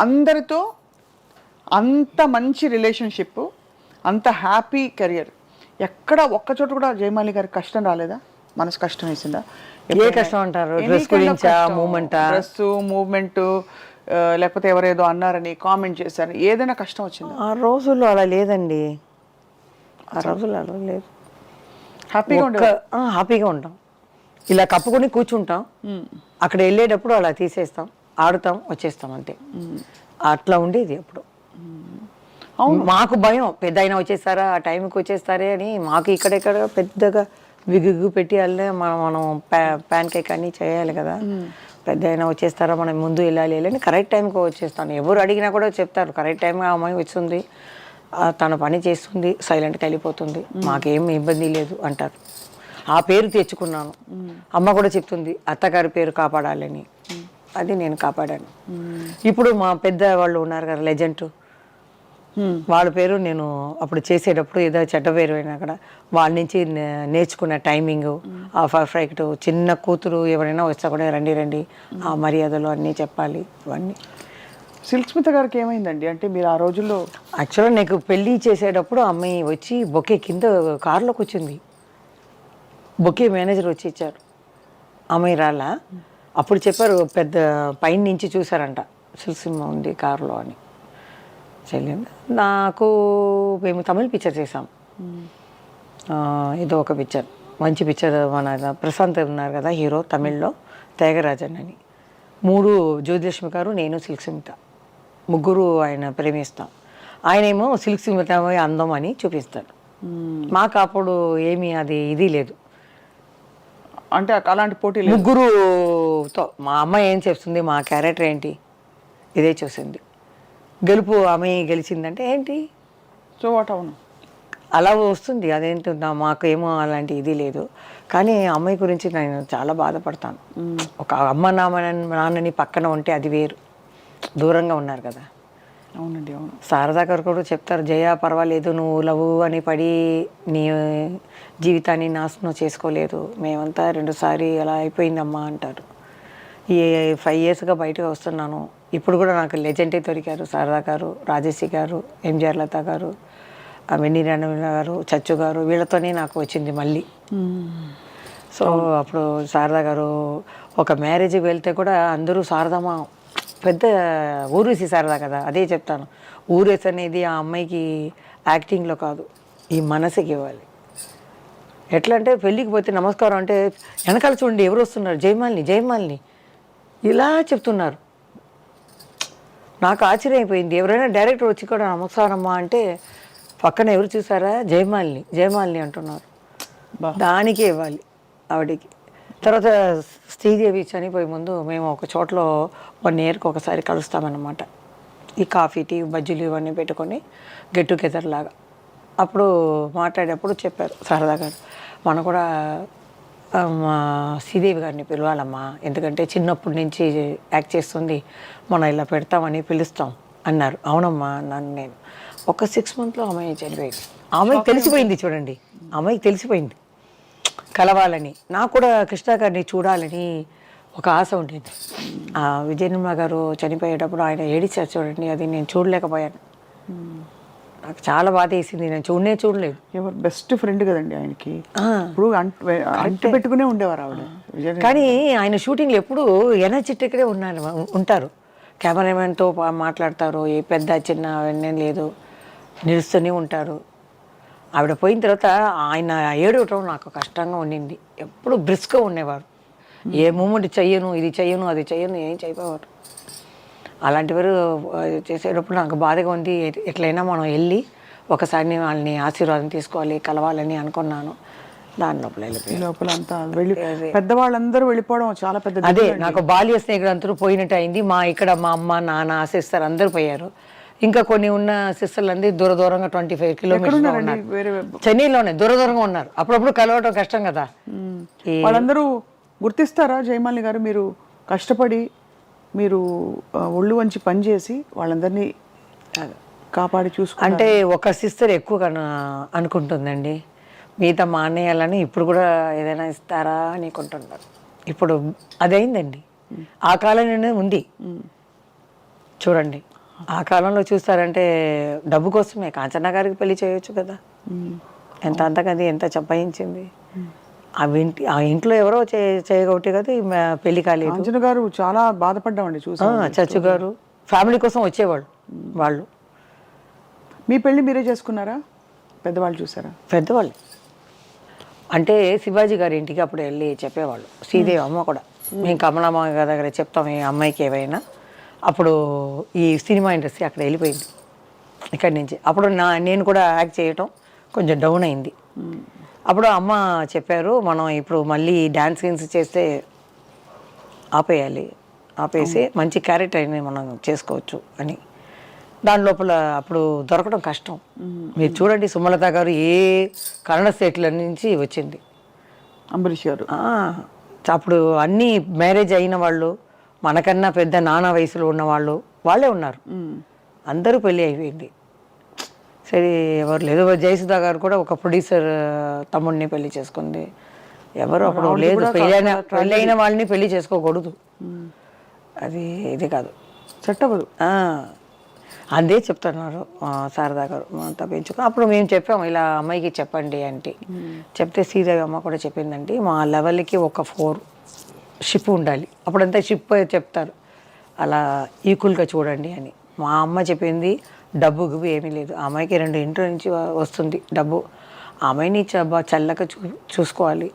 అందరితో అంత మంచి రిలేషన్షిప్ అంత హ్యాపీ కెరియర్. ఎక్కడ ఒక్క చోట కూడా జయమాలి గారికి కష్టం రాలేదా? మనసు కష్టం వేసిందా? ఏ కష్టం అంటారు? డ్రెస్ మూవ్మెంట్ లేకపోతే ఎవరేదో అన్నారని కామెంట్ చేశారని ఏదైనా కష్టం వచ్చిందా? ఆ రోజుల్లో అలా లేదండి. ఆ రోజుల్లో అలా లేదు. హ్యాపీగా ఆ, హ్యాపీగా ఉంటాం. ఇలా కప్పుకొని కూర్చుంటాం. అక్కడ వెళ్ళేటప్పుడు అలా తీసేస్తాం. ఆడుతాం వచ్చేస్తాం అంతే. అట్లా ఉండేది అప్పుడు మాకు భయం పెద్ద అయినా వచ్చేస్తారా ఆ టైంకి వచ్చేస్తారే అని మాకు ఇక్కడెక్కడ పెద్దగా విగుగు పెట్టి వెళ్ళే మనం మనం ప్యాన్ కేక్ అన్నీ చేయాలి కదా. పెద్ద అయినా వచ్చేస్తారా మనం ముందు వెళ్ళాలి వెళ్ళని కరెక్ట్ టైంకి వచ్చేస్తాను. ఎవరు అడిగినా కూడా చెప్తారు కరెక్ట్ టైంగా అమ్మాయి వచ్చింది ఆ, తన పని చేస్తుంది సైలెంట్గా వెళ్ళిపోతుంది. మాకేం ఇబ్బంది లేదు అంటారు. ఆ పేరు తెచ్చుకున్నాను. అమ్మ కూడా చెప్తుంది అత్తగారి పేరు కాపాడాలని. అది నేను కాపాడాను. ఇప్పుడు మా పెద్ద వాళ్ళు ఉన్నారు కదా లెజెంట్ వాళ్ళ పేరు నేను అప్పుడు చేసేటప్పుడు ఏదో చెడ్డ పేరు అయినా కూడా వాళ్ళ నుంచి నేర్చుకున్న టైమింగ్ ఆ పర్ఫెక్ట్ చిన్న కూతురు ఎవరైనా వస్తా కూడా రండి రండి. ఆ మర్యాదలు అన్నీ చెప్పాలి ఇవన్నీ. స్మిత గారికి ఏమైందండి? అంటే మీరు ఆ రోజుల్లో యాక్చువల్గా నీకు పెళ్ళి చేసేటప్పుడు అమ్మాయి వచ్చి బొకే కింద కారులోకి వచ్చింది బొకే మేనేజర్ వచ్చి ఇచ్చారు. అమ్మాయి రాలా? అప్పుడు చెప్పారు పెద్ద పైన నుంచి చూసారంట సిల్సిమ్మ ఉంది కారులో అని. చెల్లింది నాకు మేము తమిళ పిక్చర్ చేసాం ఏదో ఒక పిక్చర్ మంచి పిక్చర్ మన ప్రశాంత్ ఉన్నారు కదా హీరో తమిళ్ళో త్యాగరాజన్ అని. మూడు జ్యోతిలక్ష్మి గారు నేను సిల్క్ సుమిత ముగ్గురు ఆయన ప్రేమిస్తాం. ఆయన ఏమో సిల్క్ సుమిత అందం అని చూపిస్తాడు. మాకు అప్పుడు ఏమీ అది ఇది లేదు. అంటే అలాంటి పోటీ ముగ్గురుతో మా అమ్మాయి ఏం చెప్తుంది మా క్యారెక్టర్ ఏంటి? ఇదే చూసింది. గెలుపు అమ్మాయి గెలిచిందంటే ఏంటి? సో వాట్ అవును. అలా వస్తుంది అదేంటి మాకు ఏమో అలాంటి ఇది లేదు. కానీ అమ్మాయి గురించి నేను చాలా బాధపడతాను. ఒక అమ్మ నాన్న నాన్నని పక్కన ఉంటే అది వేరు. దూరంగా ఉన్నారు కదా. అవునండి అవును. శారదా గారు కూడా చెప్తారు జయ పర్వాలేదు నువ్వు లవ్ అని పడి నీ జీవితాన్ని నాశనం చేసుకోలేదు. మేమంతా రెండుసారి అలా అయిపోయిందమ్మా అంటారు. ఈ ఫైవ్ ఇయర్స్గా బయటకు వస్తున్నాను. ఇప్పుడు కూడా నాకు లెజెండే దొరికారు. శారదా గారు రాజేశి గారు ఎంజిఆర్ లత గారు వెన్నీ రణవీణ గారు చచ్చు గారు వీళ్ళతోనే నాకు వచ్చింది మళ్ళీ. సో అప్పుడు శారదా గారు ఒక మ్యారేజ్కి వెళ్తే కూడా అందరూ శారదమ్మ పెద్ద ఊరేసి శారదా కదా అదే చెప్తాను. ఊరేసి అనేది ఆ అమ్మాయికి యాక్టింగ్లో కాదు ఈ మనసుకి ఇవ్వాలి. ఎట్లా అంటే పెళ్ళికి పోతే నమస్కారం అంటే వెనకాల చూడండి ఎవరు వస్తున్నారు జయమాలిని జయమాలిని. ఇలా చెప్తున్నారు. నాకు ఆశ్చర్యం అయిపోయింది ఎవరైనా డైరెక్టర్ వచ్చి కూడా నమస్కారం అమ్మా అంటే పక్కన ఎవరు చూసారా? జయమాలిని జయమాలిని అంటున్నారు. దానికే ఇవ్వాలి ఆవిడకి. తర్వాత శ్రీదేవి చనిపోయే ముందు మేము ఒక చోట్లో వన్ ఇయర్కి ఒకసారి కలుస్తామన్నమాట. ఈ కాఫీ టీ బజ్జీలు ఇవన్నీ పెట్టుకొని గెట్ టుగెదర్ లాగా. అప్పుడు మాట్లాడేటప్పుడు చెప్పారు సరదా గారు. మనం కూడా మా శ్రీదేవి గారిని పిలవాలమ్మా. ఎందుకంటే చిన్నప్పటి నుంచి యాక్ట్ చేస్తుంది. మనం ఇలా పెడతామని పిలుస్తాం అన్నారు. అవునమ్మా నన్ను నేను. ఒక సిక్స్ మంత్లో అమ్మాయి చనిపోయింది. ఆమెకి తెలిసిపోయింది చూడండి. అమ్మాయికి తెలిసిపోయింది. కలవాలని. నాకు కూడా కృష్ణ గారిని చూడాలని ఒక ఆశ ఉండేది. ఆ విజయనిర్మ గారు చనిపోయేటప్పుడు ఆయన ఏడిచారు చూడండి అది నేను చూడలేకపోయాను. నాకు చాలా బాధ వేసింది నేను చూడనే చూడలేదు. ఎవరు? బెస్ట్ ఫ్రెండ్ కదండి ఆయనకి. ఇప్పుడు అంటు పెట్టుకునే ఉండేవారు ఆవిడ. కానీ ఆయన షూటింగ్లో ఎప్పుడు ఎనర్జెటిక్గా ఉన్నారు ఉంటారు. కెమెరామెన్తో మాట్లాడతారు ఏ పెద్ద చిన్న అవన్నీ లేదు. నిలుస్తూనే ఉంటారు. ఆవిడ పోయిన తర్వాత ఆయన ఏడవటం నాకు కష్టంగా ఉండింది. ఎప్పుడు బ్రిస్క్గా ఉండేవారు. ఏ మూమెంట్ చెయ్యను ఇది చెయ్యను అది చెయ్యను ఏం చేయకపోవారు అలాంటివారు చేసేటప్పుడు నాకు బాధగా ఉంది. ఎట్- ఎట్లయినా మనం వెళ్ళి ఒకసారి వాళ్ళని ఆశీర్వాదం తీసుకోవాలి కలవాలని అనుకున్నాను. దాని లోపల లోపల అంతా వెళ్ళి పెద్దవాళ్ళందరూ వెళ్ళిపోవడం చాలా పెద్ద అదే నాకు బాల్య స్నేహితులు అందరూ పోయినట్టు అయింది మా ఇక్కడ మా అమ్మ నాన్న సిస్టర్ అందరూ పోయారు. ఇంకా కొన్ని ఉన్న సిస్టర్లు అందరూ దూర దూరంగా ట్వంటీ ఫైవ్ కిలోమీటర్స్ చెన్నైలోనే దూర దూరంగా ఉన్నారు. అప్పుడప్పుడు కలవటం కష్టం కదా. వాళ్ళందరూ గుర్తిస్తారా జయమాలిని గారు? మీరు కష్టపడి మీరు ఒళ్ళు వంచి పనిచేసి వాళ్ళందరినీ కాపాడి చూసుకుంటారు. అంటే ఒక సిస్టర్ ఎక్కువ అనుకుంటుందండి. మిగతా మా అన్నయ్యాలని ఇప్పుడు కూడా ఏదైనా ఇస్తారా అని అనుకుంటున్నారు ఇప్పుడు అదైందండి. ఆ కాలంలోనే ఉంది. చూడండి. ఆ కాలంలో చూస్తారంటే డబ్బు కోసమే. కాంచనా గారికి పెళ్ళి చేయొచ్చు కదా. ఎంత అంతకది ఎంత చంపాయించింది ఆ ఇంటి ఆ ఇంట్లో ఎవరో చే చేయగొట్టి కదా పెళ్ళి కాలేదు అంజన గారు చాలా బాధపడ్డామండి చూసి. చచ్చు గారు. ఫ్యామిలీ కోసం వచ్చేవాళ్ళు వాళ్ళు. మీ పెళ్ళి మీరే చేసుకున్నారా? పెద్దవాళ్ళు చూసారా? పెద్దవాళ్ళు. అంటే శివాజీ గారి ఇంటికి అప్పుడు వెళ్ళి చెప్పేవాళ్ళు. శ్రీదేవి అమ్మ కూడా. మేము కమలమ్మ గారి దగ్గర చెప్తాం ఈ అమ్మాయికి ఏవైనా. అప్పుడు ఈ సినిమా ఇండస్ట్రీ అక్కడ వెళ్ళిపోయింది. ఇక్కడి నుంచి. అప్పుడు నా నేను కూడా యాక్ట్ చేయటం కొంచెం డౌన్ అయింది. అప్పుడు అమ్మ చెప్పారు మనం ఇప్పుడు మళ్ళీ డ్యాన్స్ సీన్స్ చేస్తే ఆపేయాలి. ఆపేసి మంచి క్యారెక్టర్ అయినా మనం చేసుకోవచ్చు అని. దాని లోపల అప్పుడు దొరకడం కష్టం. మీరు చూడండి సుమలత గారు ఏ కన్నడ స్టేట్ల నుంచి వచ్చింది. అంబరీష్ గారు. అప్పుడు అన్ని మ్యారేజ్ అయిన వాళ్ళు మనకన్నా పెద్ద నాన్న వయసులో ఉన్న వాళ్ళు వాళ్ళే ఉన్నారు. అందరూ పెళ్ళి అయిపోయింది. సరే ఎవరు లేదు. జయసుధా గారు కూడా ఒక ప్రొడ్యూసర్ తమ్ముడిని పెళ్ళి చేసుకుంది. ఎవరు అప్పుడు లేదు. పెళ్ళైన పెళ్ళైన వాళ్ళని పెళ్ళి చేసుకోకూడదు. అది ఇది కాదు. చట్టవదు ఆ, అదే చెప్తున్నారు శారదా గారు. అంతా పెంచుకుని అప్పుడు మేము చెప్పాము ఇలా అమ్మాయికి చెప్పండి అంటే చెప్తే శ్రీదేవి అమ్మ కూడా చెప్పిందండి మా లెవెల్కి ఒక ఫోర్. షిప్ ఉండాలి. అప్పుడంతా షిప్ చెప్తారు. అలా ఈక్వల్గా చూడండి అని. మా అమ్మ చెప్పింది డబ్బు గిబ్బు ఏమీ లేదు. ఆ అమ్మాయికి రెండు ఇంట్లో నుంచి వస్తుంది డబ్బు. ఆ అమ్మాయిని చ- చల్లక చూ చూసుకోవాలి.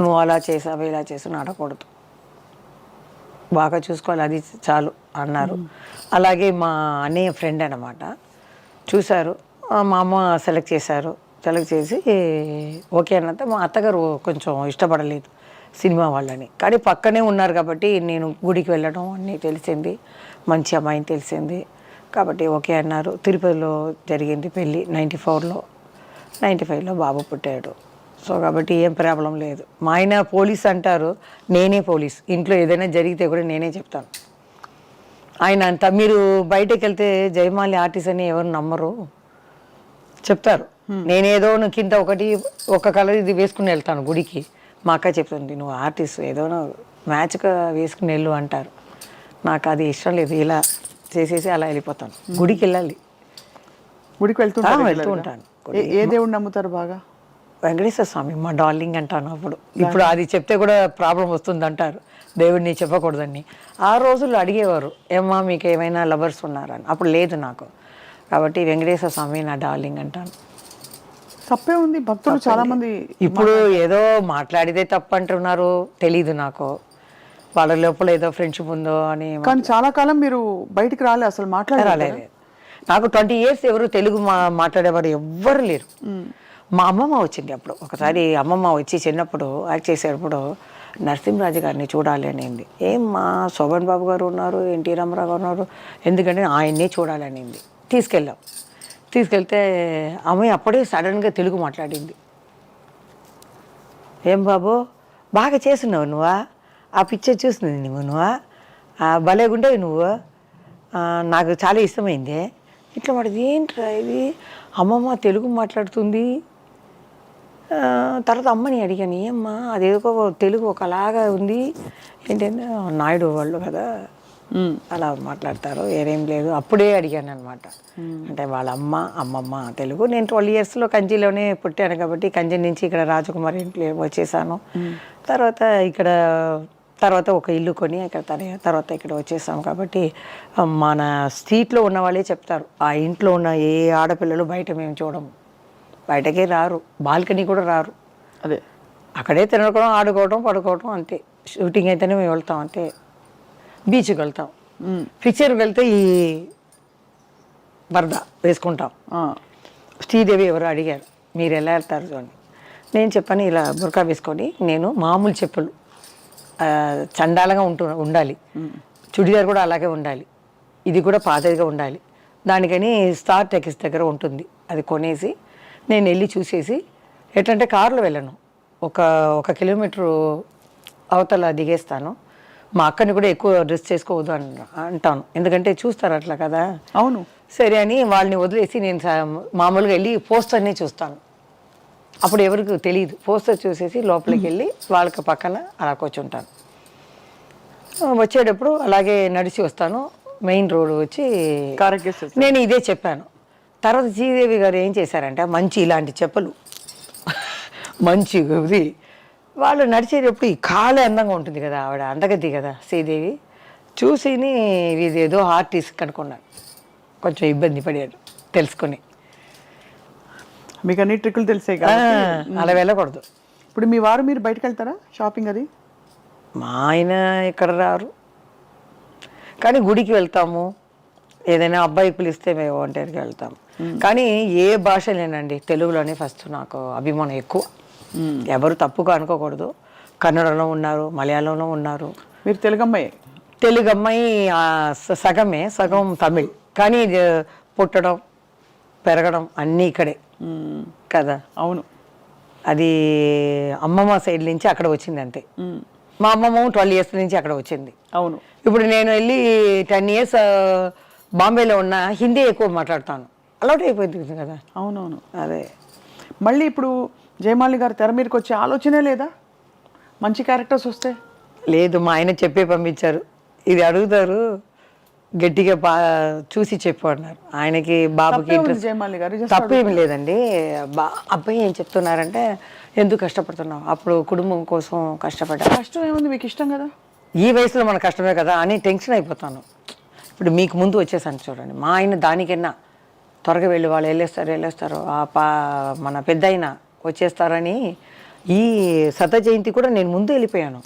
నువ్వు అలా చేసావు ఇలా చేసావు ఆడకూడదు బాగా చూసుకోవాలి అది చాలు అన్నారు. అలాగే మా అన్నయ్య ఫ్రెండ్ అనమాట చూశారు. మా అమ్మ సెలెక్ట్ చేశారు. సెలెక్ట్ చేసి ఓకే అన్నంత మా అత్తగారు కొంచెం ఇష్టపడలేదు. సినిమా వాళ్ళని. కానీ పక్కనే ఉన్నారు కాబట్టి నేను గుడికి వెళ్ళడం అన్నీ తెలిసింది. మంచి అమ్మాయిని తెలిసింది. కాబట్టి ఓకే అన్నారు. తిరుపతిలో జరిగింది పెళ్ళి నైంటీ ఫోర్లో. నైంటీ ఫైవ్లో బాబు పుట్టాడు. సో కాబట్టి ఏం ప్రాబ్లం లేదు. మా ఆయన పోలీస్ అంటారు. నేనే పోలీస్. ఇంట్లో ఏదైనా జరిగితే కూడా నేనే చెప్తాను. ఆయన అంత మీరు బయటకు వెళ్తే జయమాలి ఆర్టిస్ట్ అని ఎవరు నమ్మరు. చెప్తారు. నేనేదో కింద ఒకటి ఒక కలర్ ఇది వేసుకుని వెళ్తాను గుడికి. మా అక్క చెప్తుంది నువ్వు ఆర్టిస్ట్ ఏదో మ్యాచ్గా వేసుకుని వెళ్ళు అంటారు. నాకు అది ఇష్టం లేదు ఇలా చేసేసి అలా వెళ్ళిపోతాను. గుడికి వెళ్ళాలి. గుడికి regular వెళ్తూ? ఉంటాను. ఏ- దేవుడిని నమ్ముతారు బాగా? వెంకటేశ్వర స్వామి మా డార్లింగ్ అంటాను అప్పుడు. ఇప్పుడు అది చెప్తే కూడా ప్రాబ్లం వస్తుంది అంటారు దేవుడిని చెప్పకూడదని. ఆ రోజుల్లో అడిగేవారు ఏమ్మా మీకు ఏమైనా లవర్స్ ఉన్నారని అప్పుడు లేదు నాకు. కాబట్టి వెంకటేశ్వర స్వామి నా డార్లింగ్ అంటాను. తప్పే ఉంది. భక్తులు చాలా మంది ఇప్పుడు ఏదో మాట్లాడితే తప్పు అంటున్నారు తెలీదు నాకు. వాళ్ళ లోపల ఏదో ఫ్రెండ్షిప్ ఉందో అని కానీ చాలా కాలం మీరు బయటికి రాలే అసలు మాట్లాడాలి రాలేదు. నాకు ట్వంటీ ఇయర్స్ ఎవరు తెలుగు మా మాట్లాడేవారు ఎవ్వరు లేరు. మా అమ్మమ్మ వచ్చింది అప్పుడు. ఒకసారి అమ్మమ్మ వచ్చి చిన్నప్పుడు యాక్ట్ చేసేటప్పుడు నరసింహరాజు గారిని చూడాలి అనింది. ఏం మా శోభన్ బాబు గారు ఉన్నారు ఎన్టీ రామారావు గారు ఉన్నారు ఎందుకంటే ఆయన్నే చూడాలి అనింది. తీసుకెళ్ళాం. తీసుకెళ్తే అమ్మాయి అప్పుడే సడన్గా తెలుగు మాట్లాడింది. ఏం బాబు బాగా చేసినావు నువ్వా? ఆ పిక్చర్ చూసినది నువ్వు నువ్వా? ఆ, భలేగుండేవి నువ్వు? నాకు చాలా ఇష్టమైంది. ఇట్లా మాటది ఏంట్రా ఇది? అమ్మమ్మ తెలుగు మాట్లాడుతుంది. తర్వాత అమ్మని అడిగాను ఏమ్మా అదేదో తెలుగు ఒకలాగా ఉంది. ఏంటంటే నాయుడు వాళ్ళు కదా అలా మాట్లాడతారు. ఏరేం లేదు. అప్పుడే అడిగాను అనమాట అంటే వాళ్ళ అమ్మ అమ్మమ్మ తెలుగు. నేను ట్వెల్వ్ ఇయర్స్లో కంచిలోనే పుట్టాను కాబట్టి కంచి నుంచి ఇక్కడ రాజకుమారి ఇంట్లో వచ్చేసాను. తర్వాత ఇక్కడ తర్వాత ఒక ఇల్లు కొని ఇక్కడ తన- తర్వాత ఇక్కడ వచ్చేసాం కాబట్టి మన స్ట్రీట్లో ఉన్న వాళ్ళే చెప్తారు. ఆ ఇంట్లో ఉన్న ఏ ఆడపిల్లలు బయట మేము చూడము. బయటకే రారు. బాల్కనీ కూడా రారు. అదే. అక్కడే తినడం ఆడుకోవడం పడుకోవడం అంతే. షూటింగ్ అయితేనే మేము వెళ్తాం అంతే. బీచ్కి వెళ్తాం పిక్చర్కి వెళ్తే ఈ వరద వేసుకుంటాం. శ్రీదేవి ఎవరు అడిగారు మీరు ఎలా వెళ్తారు అని? నేను చెప్పాను ఇలా బుర్కా వేసుకొని నేను మామూలు చెప్పులు చండాలంగా ఉంటు ఉండాలి. చుడిదార్ కూడా అలాగే ఉండాలి. ఇది కూడా పాతదిగా ఉండాలి. దానికని స్టార్ టెక్స్ దగ్గర ఉంటుంది. అది కొనేసి నేను వెళ్ళి చూసేసి ఎట్లంటే కారులో వెళ్ళను. ఒక ఒక కిలోమీటరు అవతల దిగేస్తాను. మా అక్కని కూడా ఎక్కువ డ్రెస్ చేసుకోవద్దు అంటాను. ఎందుకంటే చూస్తారు అట్లా కదా? అవును. సరే అని వాళ్ళని వదిలేసి నేను మామూలుగా వెళ్ళి పోస్టర్ని చూస్తాను. అప్పుడు ఎవరికి తెలియదు పోస్టర్ చూసేసి లోపలికి వెళ్ళి వాళ్ళకి పక్కన అలా కూర్చుంటాను. వచ్చేటప్పుడు అలాగే నడిచి వస్తాను. మెయిన్ రోడ్ వచ్చి నేను ఇదే చెప్పాను. తర్వాత శ్రీదేవి గారు ఏం చేశారంటే మంచి ఇలాంటి చెప్పులు. మంచి ఇది. వాళ్ళు నడిచేటప్పుడు ఈ కాలు అందంగా ఉంటుంది కదా ఆవిడ అందగది కదా శ్రీదేవి. చూసిని ఇది ఏదో ఆర్టిస్ట్ కనుక్కున్నాను కొంచెం ఇబ్బంది పడాడు తెలుసుకొని. మీకు అన్ని ట్రిక్కులు తెలిసే కదా అలా వెళ్ళకూడదు. ఇప్పుడు మీ వారు మీరు బయటకు వెళ్తారా షాపింగ్ అది? మా ఆయన ఇక్కడ రారు. కానీ గుడికి వెళ్తాము. ఏదైనా అబ్బాయి పిలిస్తే మేము ఒంటరికి వెళ్తాం కానీ ఏ భాష లేనండి తెలుగులోనే ఫస్ట్ నాకు అభిమానం ఎక్కువ. ఎవరు తప్పుగా అనుకోకూడదు. కన్నడలో ఉన్నారు మలయాళంలో ఉన్నారు. మీరు తెలుగు అమ్మాయి తెలుగు అమ్మాయి ఆ, స- సగమే సగం తమిళ్. కానీ పుట్టడం పెరగడం అన్నీ ఇక్కడే. కదా? అవును. అది అమ్మమ్మ సైడ్ నుంచి అక్కడ వచ్చింది అంతే. మా అమ్మమ్మ ట్వెల్వ్ ఇయర్స్ నుంచి అక్కడ వచ్చింది. అవును. ఇప్పుడు నేను వెళ్ళి టెన్ ఇయర్స్ బాంబేలో ఉన్న హిందీ ఎక్కువ మాట్లాడతాను. అలవాటు అయిపోయింది కదా? అవునవును. అదే. మళ్ళీ ఇప్పుడు జయమాలి గారు తెర మీదకి వచ్చే ఆలోచనే లేదా? మంచి క్యారెక్టర్స్ వస్తే? లేదు మా ఆయన చెప్పే పంపించారు. ఇది అడుగుతారు. గట్టిగా బా చూసి చెప్పు అన్నారు. ఆయనకి బాబుకి జయమాలి గారు. తప్పేమి లేదండి. బా అబ్బాయి ఏం చెప్తున్నారంటే ఎందుకు కష్టపడుతున్నావు? అప్పుడు కుటుంబం కోసం కష్టపడ్డా. కష్టం ఏముంది? మీకు ఇష్టం కదా? ఈ వయసులో మన కష్టమే కదా అని టెన్షన్ అయిపోతాను. ఇప్పుడు మీకు ముందు వచ్చేసాను చూడండి. మా ఆయన దానికన్నా త్వరగా వెళ్ళి వాళ్ళు వెళ్ళేస్తారు వెళ్ళేస్తారు. ఆ పా మన పెద్ద వచ్చేస్తారని ఈ శత జయంతి కూడా నేను ముందు వెళ్ళిపోయాను.